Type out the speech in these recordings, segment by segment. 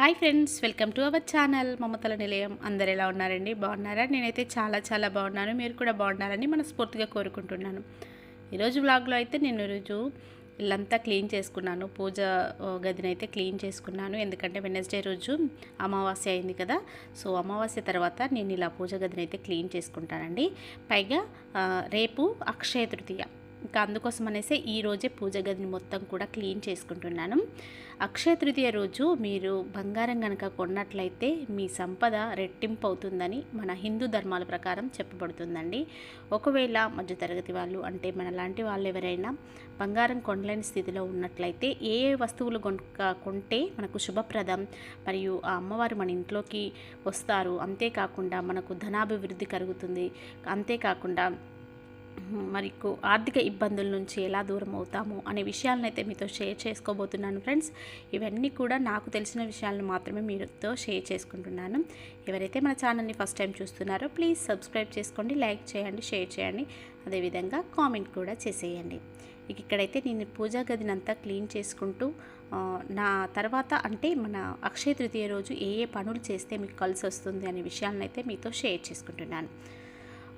Hi friends welcome to our channel. మమతల నిలయం. అందరు ఎలా ఉన్నారండి? బాగున్నారా? నేనైతే చాలా చాలా బాగున్నాను. మీరు కూడా బాగున్నారని మనస్ఫూర్తిగా కోరుకుంటున్నాను. ఈరోజు వ్లాగ్లో అయితే నేను ఈరోజు ఇల్లంతా క్లీన్ చేసుకున్నాను. పూజ గదినైతే క్లీన్ చేసుకున్నాను. ఎందుకంటే వెనస్డే రోజు అమావాస్య అయింది కదా. సో అమావాస్య తర్వాత నేను ఇలా పూజ గదినైతే క్లీన్ చేసుకుంటానండి. పైగా రేపు అక్షయ తృతీయ. ఇంకా అందుకోసం అనేసి ఈ రోజే పూజ గదిని మొత్తం కూడా క్లీన్ చేసుకుంటున్నాను. అక్షయ తృతీయ రోజు మీరు బంగారం కనుక కొన్నట్లయితే మీ సంపద రెట్టింపు అవుతుందని మన హిందూ ధర్మాల ప్రకారం చెప్పబడుతుందండి. ఒకవేళ మధ్యతరగతి వాళ్ళు అంటే మన లాంటి వాళ్ళు ఎవరైనా బంగారం కొనలేని స్థితిలో ఉన్నట్లయితే ఏ ఏ వస్తువులు కొనుక కొంటే మనకు శుభప్రదం. మరియు ఆ అమ్మవారు మన ఇంట్లోకి వస్తారు. అంతేకాకుండా మనకు ధనాభివృద్ధి కలుగుతుంది. అంతేకాకుండా మరికు ఆర్థిక ఇబ్బందుల నుంచి ఎలా దూరం అవుతాము అనే విషయాలను అయితే మీతో షేర్ చేసుకోబోతున్నాను ఫ్రెండ్స్. ఇవన్నీ కూడా నాకు తెలిసిన విషయాలను మాత్రమే మీతో షేర్ చేసుకుంటున్నాను. ఎవరైతే మన ఛానల్ని ఫస్ట్ టైం చూస్తున్నారో ప్లీజ్ సబ్స్క్రైబ్ చేసుకోండి లైక్ చేయండి షేర్ చేయండి అదేవిధంగా కామెంట్ కూడా చేసేయండి. ఇక ఇక్కడైతే నేను పూజా గదిని అంతా క్లీన్ చేసుకుంటూ నా తర్వాత అంటే మన అక్షయ తృతీయ రోజు ఏ ఏ పనులు చేస్తే మీకు కలిసి వస్తుంది అనే విషయాలను అయితే మీతో షేర్ చేసుకుంటున్నాను.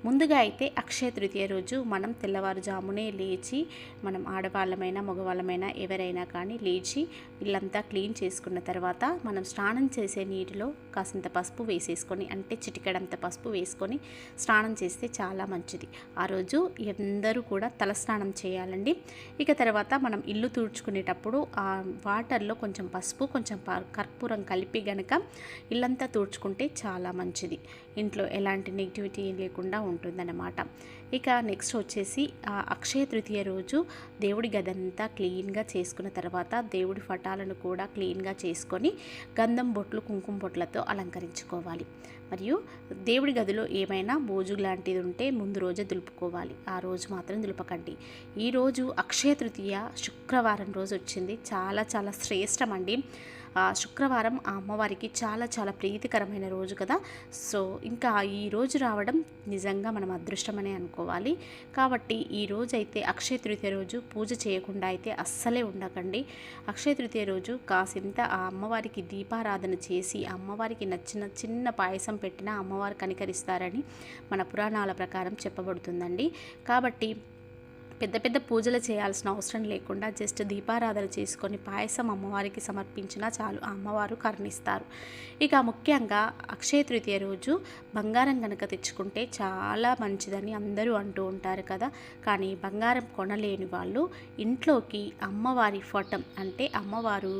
ముందుగా అయితే అక్షయ తృతీయ రోజు మనం తెల్లవారుజామునే లేచి మనం ఆడవాళ్ళమైనా మగవాళ్ళమైనా ఎవరైనా కానీ లేచి ఇల్లంతా క్లీన్ చేసుకున్న తర్వాత మనం స్నానం చేసే నీటిలో కాసింత పసుపు వేసేసుకొని అంటే చిటికెడంత పసుపు వేసుకొని స్నానం చేస్తే చాలా మంచిది. ఆ రోజు అందరూ కూడా తలస్నానం చేయాలండి. ఇక తర్వాత మనం ఇల్లు తుడుచుకునేటప్పుడు ఆ వాటర్లో కొంచెం పసుపు కొంచెం ప- కర్పూరం కలిపి గనక ఇల్లంతా తుడుచుకుంటే చాలా మంచిది. ఇంట్లో ఎలాంటి నెగిటివిటీ లేకుండా ఉంటుందన్నమాట. ఇక నెక్స్ట్ వచ్చేసి అక్షయ తృతీయ రోజు దేవుడి గదంతా క్లీన్గా చేసుకున్న తర్వాత దేవుడి ఫటాలను కూడా క్లీన్గా చేసుకొని గంధం బొట్లు కుంకుమ బొట్లతో అలంకరించుకోవాలి. మరియు దేవుడి గదిలో ఏమైనా బోజు లాంటిది ఉంటే ముందు రోజే దులుపుకోవాలి. ఆ రోజు మాత్రం దులపకండి. ఈ రోజు అక్షయ తృతీయ శుక్రవారం రోజు వచ్చింది. చాలా చాలా శ్రేష్టమండి ఆ శుక్రవారం ఆ అమ్మవారికి చాలా చాలా ప్రీతికరమైన రోజు కదా. సో ఇంకా ఈ రోజు రావడం నిజంగా మనం అదృష్టమనే అనుకో చేసుకోవాలి. కాబట్టి ఈ రోజైతే అక్షయ తృతీయ రోజు పూజ చేయకుండా అయితే అస్సలే ఉండకండి. అక్షయ తృతీయ రోజు కాసింత ఆ అమ్మవారికి దీపారాధన చేసి ఆ అమ్మవారికి నచ్చిన చిన్న పాయసం పెట్టినా అమ్మవారు కనికరిస్తారని మన పురాణాల ప్రకారం చెప్పబడుతుందండి. కాబట్టి పెద్ద పెద్ద పూజలు చేయాల్సిన అవసరం లేకుండా జస్ట్ దీపారాధన చేసుకొని పాయసం అమ్మవారికి సమర్పించినా చాలు ఆ అమ్మవారు కరుణిస్తారు. ఇక ముఖ్యంగా అక్షయ తృతీయ రోజు బంగారం కనుక తెచ్చుకుంటే చాలా మంచిదని అందరూ అంటూ ఉంటారు కదా. కానీ బంగారం కొనలేని వాళ్ళు ఇంట్లోకి అమ్మవారి ఫోటం అంటే అమ్మవారు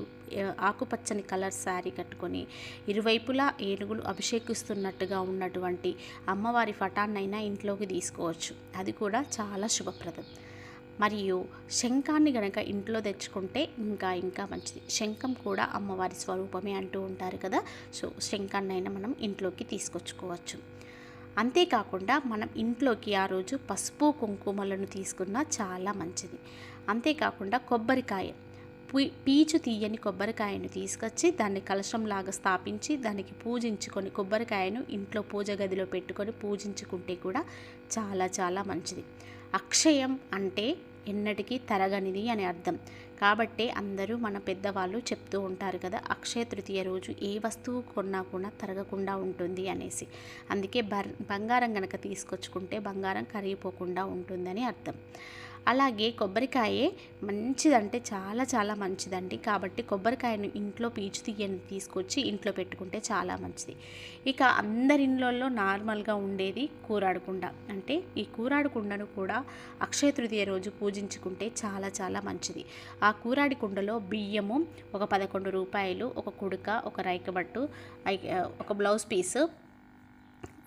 ఆకుపచ్చని కలర్ శారీ కట్టుకొని ఇరువైపులా ఏనుగులు అభిషేకిస్తున్నట్టుగా ఉన్నటువంటి అమ్మవారి ఫటాన్నైనా ఇంట్లోకి తీసుకోవచ్చు. అది కూడా చాలా శుభప్రదం. మరియు శంఖాన్ని గనక ఇంట్లో తెచ్చుకుంటే ఇంకా ఇంకా మంచిది. శంఖం కూడా అమ్మవారి స్వరూపమే అంటూ ఉంటారు కదా. సో శంఖాన్నైనా మనం ఇంట్లోకి తీసుకొచ్చుకోవచ్చు. అంతేకాకుండా మనం ఇంట్లోకి ఆ రోజు పసుపు కుంకుమలను తీసుకున్నా చాలా మంచిది. అంతేకాకుండా కొబ్బరికాయ. పీ- పీచు తీయని కొబ్బరికాయను తీసుకొచ్చి దాన్ని కలశంలాగా స్థాపించి దానికి పూజించుకొని కొబ్బరికాయను ఇంట్లో పూజ గదిలో పెట్టుకొని పూజించుకుంటే కూడా చాలా చాలా మంచిది. అక్షయం అంటే ఎన్నటికీ తరగనిది అని అర్థం. కాబట్టే అందరూ మన పెద్దవాళ్ళు చెప్తూ ఉంటారు కదా అక్షయ తృతీయ రోజు ఏ వస్తువు కొన్నా కూడా తరగకుండా ఉంటుంది అనేసి. అందుకే బర్ బంగారం గనక తీసుకొచ్చుకుంటే బంగారం కరిగిపోకుండా ఉంటుందని అర్థం. అలాగే కొబ్బరికాయే మంచిదంటే చాలా చాలా మంచిదండి. కాబట్టి కొబ్బరికాయను ఇంట్లో పీచు తీయని తీసుకొచ్చి ఇంట్లో పెట్టుకుంటే చాలా మంచిది. ఇక అందరి ఇండ్లలో నార్మల్గా ఉండేది కూరాడుకుండ. అంటే ఈ కూరాడుకుండను కూడా అక్షయ తృతీయ రోజు పూజించుకుంటే చాలా చాలా మంచిది. ఆ కూరాడి కుండలో బియ్యము ఒక పదకొండు రూపాయలు ఒక కుడుక ఒక రైకబట్టు ఒక బ్లౌజ్ పీసు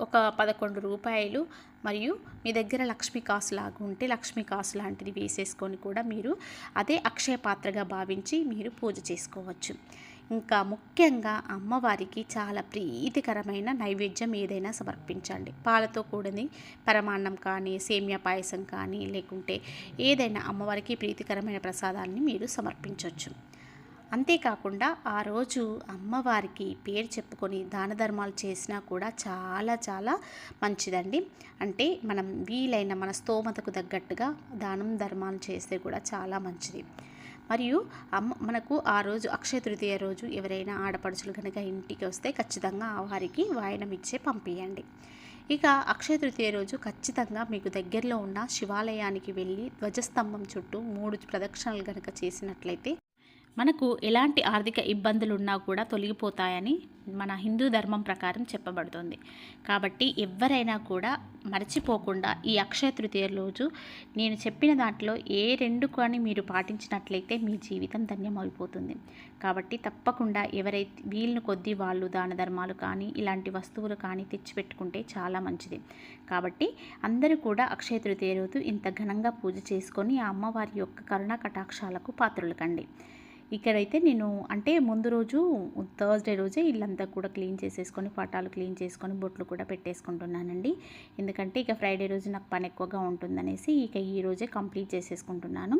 ఒక పదకొండు రూపాయలు మరియు మీ దగ్గర లక్ష్మీ కాసు లాగా ఉంటే లక్ష్మీ కాసు లాంటిది వేసేసుకొని కూడా మీరు అదే అక్షయ పాత్రగా భావించి మీరు పూజ చేసుకోవచ్చు. ఇంకా ముఖ్యంగా అమ్మవారికి చాలా ప్రీతికరమైన నైవేద్యం ఏదైనా సమర్పించండి. పాలతో కూడని పరమాన్నం కానీ సేమియా పాయసం కానీ లేకుంటే ఏదైనా అమ్మవారికి ప్రీతికరమైన ప్రసాదాన్ని మీరు సమర్పించవచ్చు. అంతేకాకుండా ఆ రోజు అమ్మవారికి పేరు చెప్పుకొని దాన ధర్మాలు చేసినా కూడా చాలా చాలా మంచిదండి. అంటే మనం వీలైన మన స్తోమతకు తగ్గట్టుగా దానం ధర్మాలు చేస్తే కూడా చాలా మంచిది. మరియు అమ్మ మనకు ఆ రోజు అక్షయ తృతీయ రోజు ఎవరైనా ఆడపడుచులు కనుక ఇంటికి వస్తే ఖచ్చితంగా ఆ వారికి వాయనం ఇచ్చే పంపించండి ఇక అక్షయ తృతీయ రోజు ఖచ్చితంగా మీకు దగ్గరలో ఉన్న శివాలయానికి వెళ్ళి ధ్వజస్తంభం చుట్టూ మూడు ప్రదక్షిణలు కనుక చేసినట్లయితే మనకు ఎలాంటి ఆర్థిక ఇబ్బందులు ఉన్నా కూడా తొలగిపోతాయని మన హిందూ ధర్మం ప్రకారం చెప్పబడుతుంది. కాబట్టి ఎవరైనా కూడా మర్చిపోకుండా ఈ అక్షయ తృతీయ రోజు నేను చెప్పిన దాంట్లో ఏ రెండు కానీ మీరు పాటించినట్లయితే మీ జీవితం ధన్యమైపోతుంది కాబట్టి తప్పకుండా ఎవరైతే వీళ్ళను కొద్దీ వాళ్ళు దాన ధర్మాలు కానీ ఇలాంటి వస్తువులు కానీ తెచ్చిపెట్టుకుంటే చాలా మంచిది. కాబట్టి అందరూ కూడా అక్షయ తృతీయ రోజు ఇంత ఘనంగా పూజ చేసుకొని ఆ అమ్మవారి యొక్క కరుణ కటాక్షాలకు పాత్రలు కండి. ఇక్కడైతే నేను అంటే ముందు రోజు థర్స్డే రోజే ఇల్లంతా కూడా క్లీన్ చేసేసుకొని పటాలు క్లీన్ చేసుకొని బొట్లు కూడా పెట్టేసుకుంటున్నానండి. ఎందుకంటే ఇక ఫ్రైడే రోజు నాకు పని ఎక్కువగా ఉంటుందనేసి ఇక ఈ రోజే కంప్లీట్ చేసేసుకుంటున్నాను.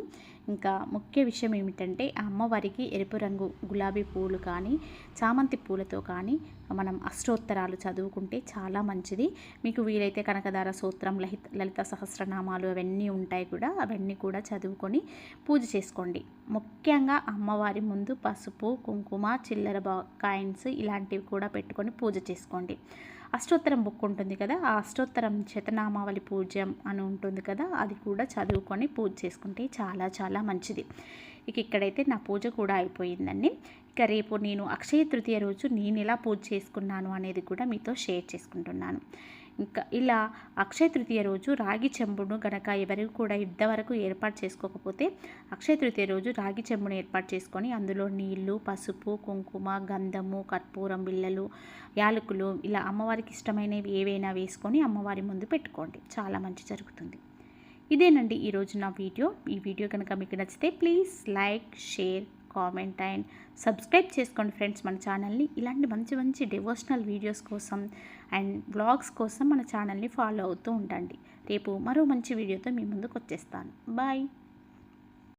ఇంకా ముఖ్య విషయం ఏమిటంటే ఆ అమ్మవారికి ఎరుపు రంగు గులాబీ పూలు కానీ చామంతి పూలతో కానీ మనం అష్టోత్తరాలు చదువుకుంటే చాలా మంచిది. మీకు వీలైతే కనకదార సూత్రం లలిత లలిత సహస్రనామాలు అవన్నీ ఉంటాయి కూడా. అవన్నీ కూడా చదువుకొని పూజ చేసుకోండి. ముఖ్యంగా అమ్మవారి ముందు పసుపు కుంకుమ చిల్లర బా కాయిన్స్ ఇలాంటివి కూడా పెట్టుకొని పూజ చేసుకోండి. అష్టోత్తరం బుక్ ఉంటుంది కదా ఆ అష్టోత్తరం శతనామావళి పూజ్యం అని ఉంటుంది కదా అది కూడా చదువుకొని పూజ చేసుకుంటే చాలా చాలా మంచిది. ఇక ఇక్కడైతే నా పూజ కూడా అయిపోయిందండి. ఇక రేపు నేను అక్షయ తృతీయ రోజు నేను ఎలా పూజ చేసుకున్నాను అనేది కూడా మీతో షేర్ చేసుకుంటున్నాను. ఇంకా ఇలా అక్షయ తృతీయ రోజు రాగి చెంబును గనక ఎవరికి కూడా ఇంతవరకు ఏర్పాటు చేసుకోకపోతే అక్షయ తృతీయ రోజు రాగి చెంబును ఏర్పాటు చేసుకొని అందులో నీళ్ళు పసుపు కుంకుమ గంధము కర్పూరం బిళ్ళలు యాలకులు ఇలా అమ్మవారికి ఇష్టమైనవి ఏవైనా వేసుకొని అమ్మవారి ముందు పెట్టుకోండి. చాలా మంచి జరుగుతుంది. ఇదేనండి ఈరోజు నా వీడియో. ఈ వీడియో కనుక మీకు నచ్చితే please like share comment and subscribe చేసుకోండి ఫ్రెండ్స్ మన ఛానల్ని. ఇలాంటి మంచి మంచి డివోషనల్ వీడియోస్ కోసం అండ్ బ్లాగ్స్ కోసం మన ఛానల్ని ఫాలో అవుతూ ఉండండి. రేపు మరో మంచి వీడియోతో మీ ముందుకు వచ్చేస్తాను. బాయ్.